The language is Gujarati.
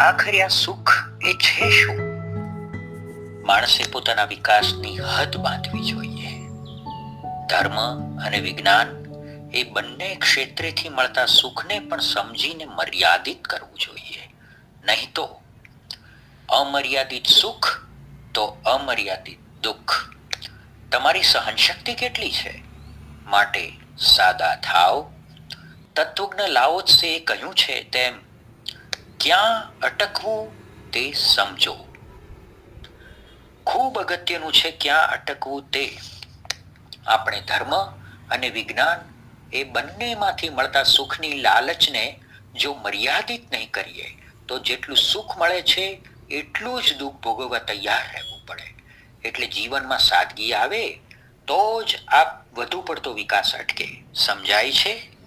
આખરે આ સુખ એ છે શું? માણસે પોતાના વિકાસની હદ બાંધવી જોઈએ. ધર્મ અને વિજ્ઞાન એ બંને ક્ષેત્રેથી મળતા સુખને પણ સમજીને મર્યાદિત કરવું જોઈએ. નહીં તો અમર્યાદિત સુખ તો અમર્યાદિત દુઃખ. તમારી સહનશક્તિ કેટલી છે? માટે સાદા થાવ. તત્વજ્ઞ લાઓત્સે કહ્યું છે તેમ ક્યાં અટકવું તે સમજો. ખૂબ અગત્યનું છે ક્યાં અટકવું તે. આપણે ધર્મ અને વિજ્ઞાન એ બંનેમાંથી મળતા સુખની લાલચને જો મર્યાદિત નહીં કરીએ, તો જેટલું સુખ મળે છે, એટલું જ દુઃખ ભોગવવા તૈયાર રહેવું પડે. એટલે જીવનમાં સાદગી આવે, તો જ આ વધુ પડતો વિકાસ અટકે. સમજાય છે?